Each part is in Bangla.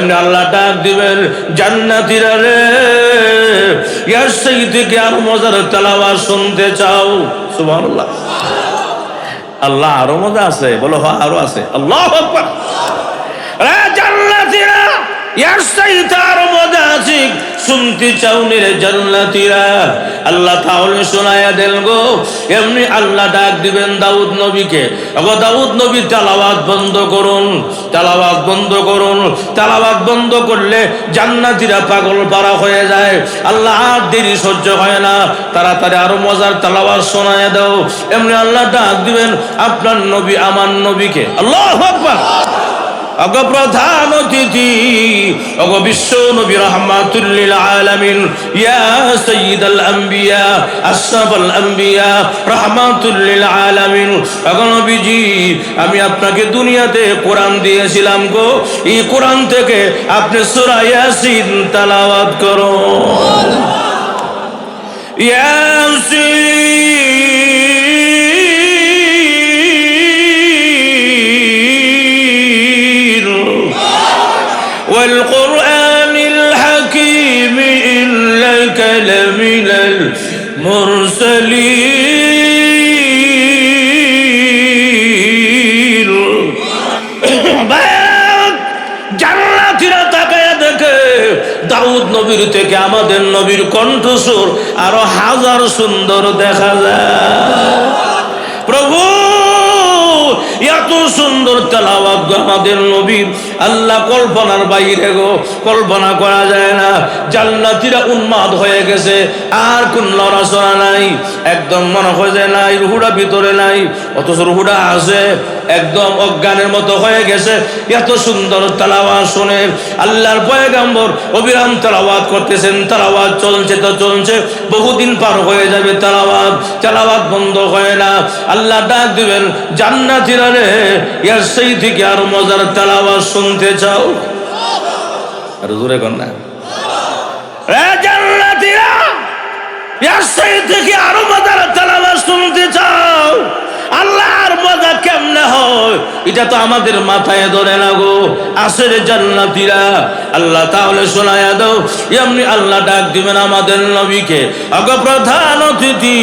এমনি আল্লাহ ডাক দিবেন, জান্নাতিরা রে ইয়ার সেই থেকে আর মজার তেলাওয়াত শুনতে চাও। সুবহানাল্লাহ। আল্লাহ আরও মজা আছে, বলো হ্যাঁ আরও আছে। আল্লাহ আকবার। রে জান্নাতিরা ইয়ার চাইতে আরও মজা আছে। শুনতে চাউনি রে জান্নাতিরা। আল্লাহ তাহলে শোনায়া দেন গো, এমনি আল্লাহ ডাক দিবেন দাউদ নবীকে। আগো দাউদ নবী তালাবাদ বন্ধ করুন, তালাওয়াত বন্ধ করুন। তালাওয়াত বন্ধ করলে জান্নাতিরা পাগল পারা হয়ে যায়। আল্লাহ আর দেরি সহ্য হয় না। তাড়াতাড়ি আরও মজার তালাওয়াত শোনায়া দাও। এমনি আল্লাহ ডাক দিবেন, আপনার নবী, আমার নবীকে। আল্লাহ আকবার। প্রধান অতিথি অগ বিশ্ব নবী রহমাতুল্লিল আলামিন, ইয়া সাইয়্যিদাল আম্বিয়া, আশরাফুল আম্বিয়া রহমাতুল্লিল আলামিন। অগ নবীজি, আমি আপনাকে দুনিয়াতে কোরআন দিয়েছিলাম গো। এই কোরআন থেকে আপনি সূরা ইয়াসিন তেলাওয়াত করুন। ইয়াসিন। তাকায়া দেখে দাউদ নবীর থেকে আমাদের নবীর কণ্ঠস্বর আরও হাজার সুন্দর দেখা যায়। প্রভু, এত সুন্দর তেলাওয়াত আমাদের নবীর। আল্লাহ কল্পনার বাইরে গো, কল্পনা করা যায় না। জান্নাতীরা উন্মাদ হয়ে গেছে, আর কোন লড়াচড়া নাই। একদম মনে হয় যে নাই, রুহুটা ভিতরে নাই, অথচ রুহুটা আছে, একদম অজ্ঞানের মতো হয়ে গেছে। এত সুন্দর তালাওয়াত শুনে আল্লাহর পয়গাম্বর অবিরাম তালাওয়াত করতেছেন, তালাওয়াত চলছে তো চলছে, বহুদিন পার হয়ে যাবে তালাওয়াত তালাওয়াত বন্ধ হয় না। আল্লাহ ডাক দিবেন, জান্নাতিরা রে, এর সেই থেকে আর মজার তালাওয়াত শুনতে চাও? আর জোরে কর না। থেকে আরও মাদার তালাবাস শুনতে চাও? মজা কেমনে হয়? এটা তো আমাদের মাথায় ধরে না গো। আসের জান্নাতীরা, আল্লাহ তাহলে শোনায়া দাও। এমনি আল্লাহ ডাক দিবেন আমাদের নবীকে। অগ প্রধান অতিথি,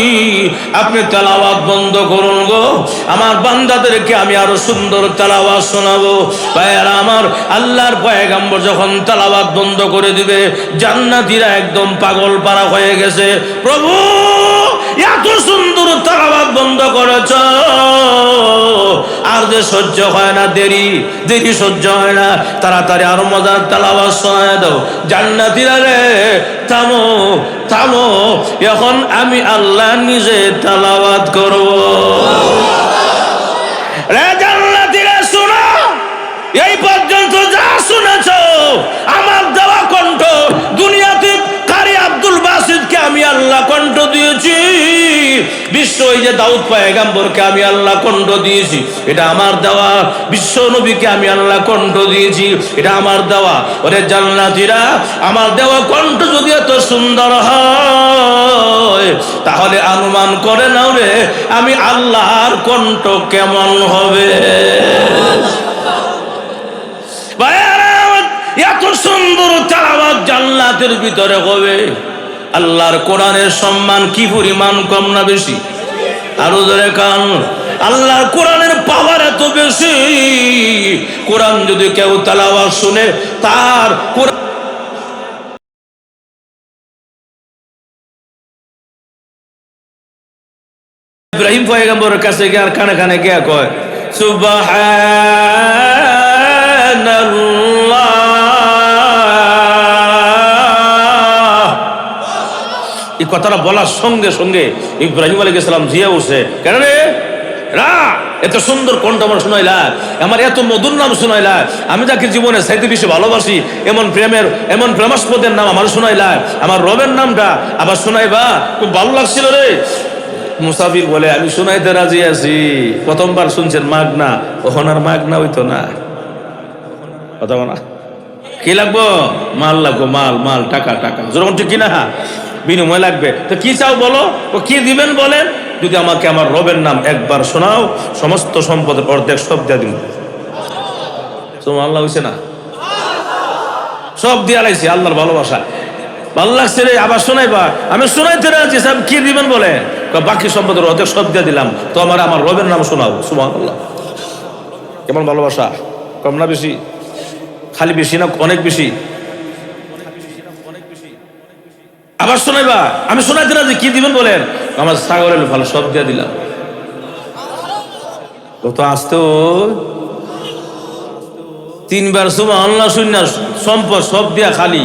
আপনি তেলাওয়াত বন্ধ করুন গো। আমার বান্দাদেরকে আমি আরও সুন্দর তেলাওয়াত শোনাবো। ভাইয়ারা আমার আল্লাহর পয়গাম্বর যখন তেলাওয়াত বন্ধ করে দিবে, জান্নাতীরা একদম পাগল পারা হয়ে গেছে। প্রভু! এত সুন্দর তালাবাদ বন্ধ করেছ। আর যে সহ্য হয় না, দেরি দেরি সহ্য হয় না। তাড়াতাড়ি আরও মজার তালাবাদ শোনায় দাও। জান্নাতিরা রে, থামো থামো। এখন আমি আল্লাহ নিজে তালাবাদ করব। রে বিশ্ব ওই যে দাউদ পায়গাম্বরকে আমি আল্লাহ কণ্ঠ দিয়েছি, এটা আমার দেওয়া। বিশ্ব নবীকে আমি আল্লাহ কণ্ঠ দিয়েছি, এটা আমার দেওয়া। ওরে জান্নাতিরা, আমার দেওয়া কণ্ঠ যদি এত সুন্দর হয়, তাহলে অনুমান করে নাও রে, আমি আল্লাহর কণ্ঠ কেমন হবে? এত সুন্দর তালাবাদ জান্নাতের ভিতরে হবে। আল্লাহর কোরআনের সম্মান কি পরিমাণ কম না বেশি? আরও ধরে কান। আল্লাহর কোরআনের পাওয়ার এত বেশি। কোরআন যদি কেউ তালাওয়াত শুনে, তার কোরআন ইব্রাহিম পয়গম্বরের কাছে গিয়ে আর কানে কানে গিয়া কয়, সুবহানাল্লাহ কথাটা বলার সঙ্গে সঙ্গে ইব্রাহিম আলী ইসলাম জিয়া উঠছে। কেন রে? এত সুন্দর কণ্ঠ আমার শোনাইলা আমার এত মধুর নাম শোনাইলা আমি যাকে জীবনে সাইতে বেশি ভালোবাসি, এমন প্রেমের, এমন প্রেমাস্পদের নাম আমার শোনাইলা আমার রবের নামটা আবার শোনাইবা খুব ভালো লাগছিল রে। মুসাফির বলে, আমি শোনাইতে রাজি আছি। প্রথমবার শুনছেন মাগ না আর মাগ না হইতো না। কথা বলা কি লাগবো? মাল লাগবো, মাল মাল, টাকা টাকা। যেরকম ঠিক কিনা বিনিময় লাগবে। তো কি চাও বলো? ও কি দিবেন বলেন? যদি আমাকে আমার রবের নাম একবার শোনাও, সমস্ত সম্পদের অর্ধেক সব দিয়ে দিব তোমার আল্লাহ হয়েছে না? সব দিয়া লাইছি আল্লাহর ভালোবাসা। ভালো লাগছে রে, আবার শোনাইবা। আমি শোনাইতে রাজি, সাহেব, কি দিবেন বলে বাকি সম্পদের অর্ধেক সব দিয়ে দিলাম। তো আমার আমার রবের নাম শোনাও। সুমান আল্লাহ কেমন ভালোবাসা? কম না বেশি? খালি বেশি না, অনেক বেশি? আবার শোনাইবা? আমি শোনাইতে রাজি কি দিবেন বলেন? আমার সাগরের ভালো সব দিয়ে দিলাম। কত আসতে? তিনবার সুমা আল্লাহ শূন্য সম্পদ সব দিয়া খালি।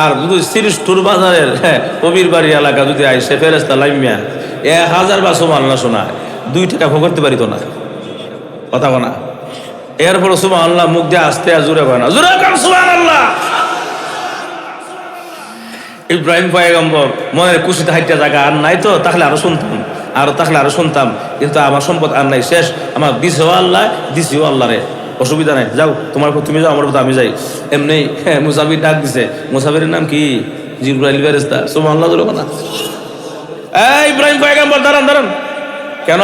আর যদি সিরিজ টুর বাজারের হ্যাঁ, কবির বাড়ি এলাকা যদি আইসে ফেরেস্তা লাইমিয়া এক হাজার বা সুমা আল্লাহ শোনা দুই টাকা করতে পারিত না। কথা বনা এরপর সুমা আল্লাহ মুখ দিয়ে আসতে আর জুড়ে না জুড়ে সুমান আল্লাহ! ইব্রাহিম পয়গম্বর মনের খুশিতে হাইটা জায়গা আর নাই তো তাহলে আরও শুনতাম আর তাহলে আরও শুনতাম। কিন্তু আমার সম্পদ আর নাই শেষ। আমার দিছেও আল্লাহ দিছেও আল্লাহ রে। অসুবিধা নাই যাও তোমার তুমি যাও আমার আমি যাই। এমনি হ্যাঁ, মুসাফির ডাক দিছে। মুসাফিরের নাম কি? জিব্রাইল ফেরেস্তা সুবহান আল্লাহ ধরো না ইব্রাহিম পয়গম্বর দাঁড়ান দাঁড়ান। কেন?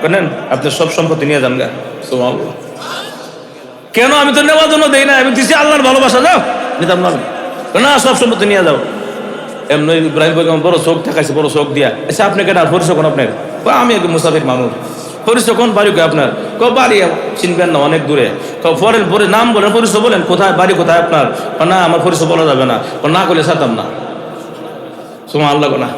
কেনেন আপনি সব সম্পত্তি নিয়ে যান গা। আল্লাহ কেন? আমি তো নেওয়ার জন্য দেই না আমি দিছি আল্লাহর ভালোবাসা যাও। নিতাম না সব সম্পত্তি নিয়ে যাও। এমনি ইব্রাহিম বেগম বড় চোখ ঠেকাইছে বড় চোখ দিয়া। আচ্ছা আপনি কেন পরিচয় কোন আপনার আমি এক মুসাফির মানুষ পরিচয় কোন বাড়ি আপনার? ক বাড়ি চিনবেন না, অনেক দূরে। পরের পরে নাম বলেন পরিচয় বলেন, কোথায়, বাড়ি কোথায় আপনার? না, আমার পরিচয় বলা যাবে না। না করলে সাতাম না। সোমা আল্লাহ না।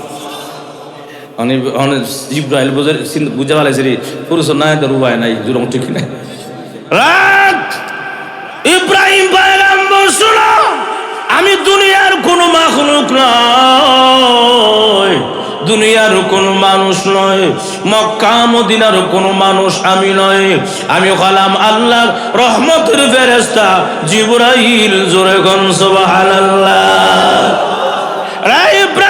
অনেক ইব্রাহিম বুঝে বুঝে রে পরিচয় নাই উপায় নাই জুরম ঠিক নাই। দুনিয়ার কোনো মানুষ নয়, মক্কা, মদিনার কোনো মানুষ আমি নয়। আমি হলাম আল্লাহ রহমতের ফেরেস্তা জিবরাইল, জোরে গন ইব্রাহিম পয়গম্বর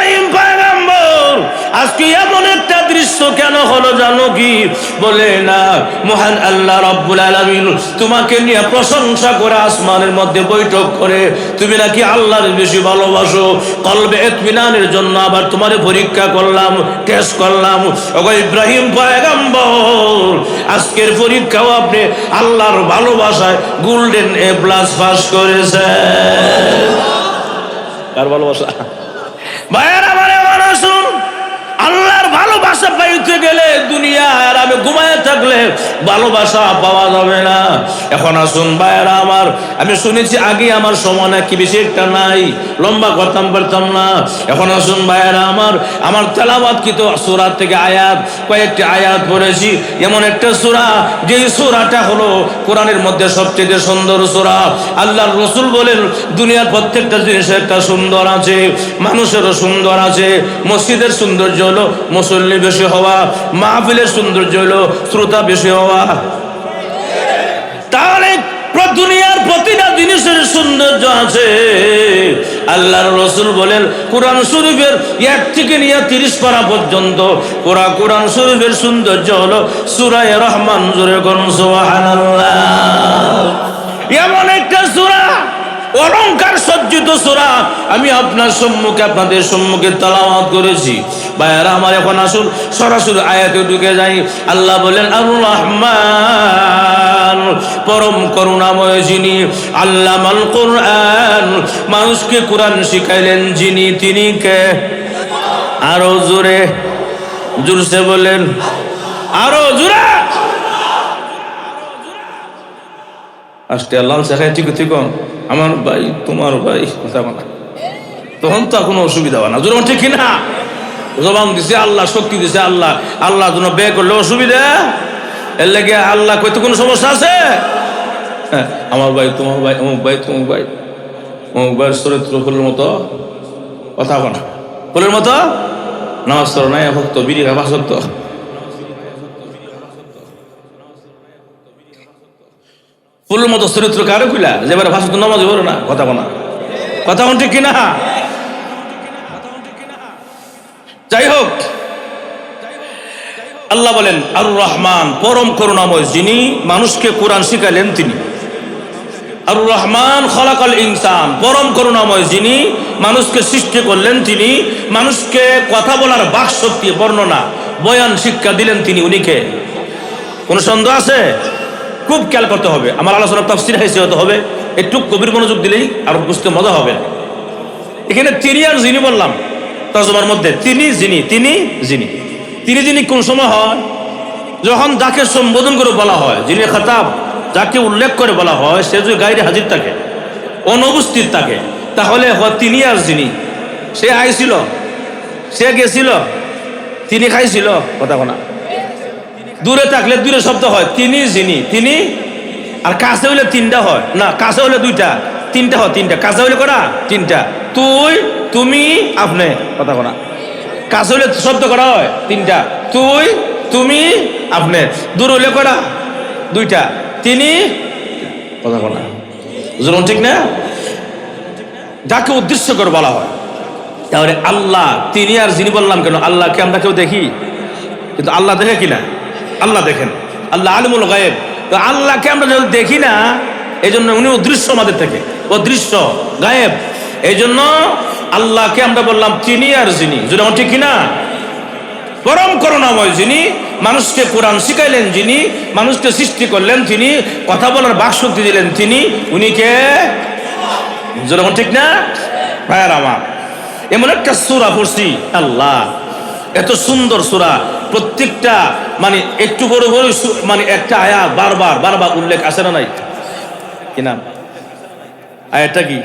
আজকে এমন একটা দৃশ্য কেন হলো জানো কি? বলে না, মহান আল্লাহ রব্বুল আলামিন তোমাকে নিয়ে প্রশংসা করে আসমানের মধ্যে বৈঠক করে, তুমি নাকি আল্লাহর বেশি ভালোবাসো? কলবে এতমিনানের জন্য আবার তোমার পরীক্ষা করলাম টেস্ট করলাম। ওগো ইব্রাহিম পয়গম্বর, আজকের পরীক্ষাও আপনি আল্লাহর ভালোবাসায় গোল্ডেন এ প্লাস পাস করেছে কার ভালোবাসা? ভাইয়ের আমার এমন আসুন আল্লাহর ভালোবাসা পাইতে গেলে দুনিয়া আর আমি ঘুমায় থাকলে ভালোবাসা পাওয়া যাবে না। এখন আসুন ভাইয়েরা আমার, আমি শুনেছি আগে আমার সময় নাকি বেশি একটা নাই, লম্বা করতাম পারতাম না। এখন আসুন ভাইয়েরা আমার আমার তেলাবাদ কিন্তু সুরাত থেকে আয়াত, কয়েকটি আয়াত পড়েছি। এমন একটা সুরা যে সুরাটা হলো কোরআনের মধ্যে সবচেয়ে সুন্দর সুরা। আল্লাহর রসুল বলেন, দুনিয়ার প্রত্যেকটা জিনিসের একটা সুন্দর আছে, মানুষেরও সুন্দর আছে, মসজিদের সৌন্দর্য হলো মুসল্লি বেশি হওয়া, মাহফিলের সৌন্দর্য হলো শ্রোতা বেশি হওয়া। তাহলে দুনিয়ার প্রতিটা জিনিসের সৌন্দর্য আছে। আল্লাহর রসুল বলেন, কোরআন শরীফের এক থেকে নিয়ে তিরিশ পারা পর্যন্ত কোরআ কোরআন শরীফের সৌন্দর্য হলো সুরায় রহমান, জোরে করুন সুবহানাল্লাহ। এমন একটা সুরা অলঙ্কার সজ্জিত সুরা। আমি আপনার সম্মুখে, আপনাদের সম্মুখে তালাওয়াত করেছি। ভাইয়ারা, আমার এখন আসুন, সরাসরি আয়াতে ঢুকে যাই। আল্লাহ বলেন আর রহমান, পরম করুণাময় যিনি আল্লামাল কোরআন। মানুষকে কোরআন শিখাইলেন, যিনি, তিনি কে? আরও জোরে, জোরসে বলেন, আরও জোরে। আসতে আল্লাহ শেখায় ঠিক ঠিক আমার ভাই তোমার ভাই কথা বলা। তখন তো কোনো অসুবিধা হয় না। যেমন ঠিক না? জবান দিছে আল্লাহ শক্তি দিছে আল্লাহ। আল্লাহ জন্য বে করলে অসুবিধা? এর লেগে আল্লাহ কইতে কোনো সমস্যা আছে? হ্যাঁ, আমার ভাই তোমার ভাই অমুক ভাই তোমার ভাই। অমুক ভাইয়ের চরিত্র ফুলের মতো। কথা বলা। ফুলের মতো? নামাজ নাই ভক্ত বিড়ি খাবা সত্য ফুলের মতো চরিত্র কারও খুলা যে এবারে ভাষা তো নামাজ বলো না? কথা বলা কথা কোন ঠিক কিনা? যাই হোক। আল্লাহ বলেন আর রহমান পরম করুণাময় যিনি, মানুষকে কোরআন শিখালেন তিনি। আর রহমান খলাকাল ইনসান, পরম করুণাময় যিনি, মানুষকে সৃষ্টি করলেন তিনি। মানুষকে কথা বলার বাক শক্তি বর্ণনা, বয়ান শিক্ষা দিলেন তিনি উনিকে। কোনো সন্দেহ আছে? খুব খেয়াল করতে হবে। আমার আলোচনা তফসির হয়েছে হতে হবে। একটু গভীর মনোযোগ দিলেই আরও বুঝতে মজা হবে এখানে তিনি আর যিনি বললাম, তর্জমার মধ্যে তিনি, যিনি তিনি যিনি। তিনি, যিনি কোন সময় হয়, যখন যাকে সম্বোধন করে বলা হয়, যিনি খাতাব, যাকে উল্লেখ করে বলা হয়, সে যদি গাইরে হাজির থাকে, অনুপস্থিত থাকে, তাহলে তিনি আর যিনি। সে আইছিল, সে গেছিল, তিনি খাইছিল, কথা কোনা। দূরে থাকলে দূরে শব্দ হয়। তিনি, যিনি, তিনি। আর কাছে হইলে তিনটা হয়। না, কাছে হইলে দুইটা। তিনটা হয়, তিনটা। কাছে হইলে করা তিনটা। তুই, তুমি, আপনি। কথা কোনা। কাছে হইলে শব্দ করা হয়? তিনটা। তুই, তুমি, আপনি। দূর হইলে করা দুইটা। তিনি, কথা কোনা। যেমন ঠিক না? যাকে উদ্দেশ্য করে বলা হয়। তাহলে আল্লাহ, তিনি আর যিনি বললাম কেন? আল্লাহকে আমরা কেউ দেখি? কিন্তু আল্লাহ দেখে কিনা আল্লাহ দেখেন। আল্লাহ আলিমুল গায়েব। তো আল্লাহকে আমরা যখন দেখি না এই জন্য উনি অদৃশ্য আমাদের থেকে। অদৃশ্য গায়েব। এই জন্য আল্লাহকে আমরা বললাম তিনি আর যিনি যদি আমার ঠিক কিনা? পরম করুণাময় যিনি, মানুষকে কোরআন শিখাইলেন যিনি, মানুষকে সৃষ্টি করলেন তিনি, কথা বলার বাক শক্তি দিলেন তিনি, উনি কে? যেরকম ঠিক না? ভাইয়ার আমার, এমন একটা সুরা পড়ছি, আল্লাহ, এত সুন্দর সুরা। প্রত্যেকটা মানে একটু বড় বড় সু- মানে একটা আয়া বারবার বারবার উল্লেখ আসে না নাই কি নাম আয়াটা কি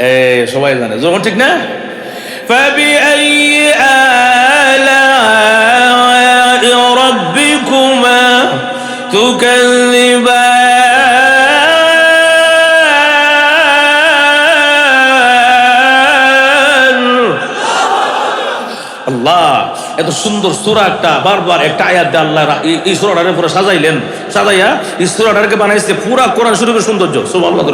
এ সবাই জানে যখন ঠিক না فبأي آلاء ربكما تكذبان এত সুন্দর সুরা একটা, বারবার একটা আয়াত দিয়ে আল্লাহ এই- পুরো সাজাইলেন। সাজাইয়া এই বানাইছে পুরা কোরআন শরীফের সৌন্দর্য। সুবহানাল্লাহ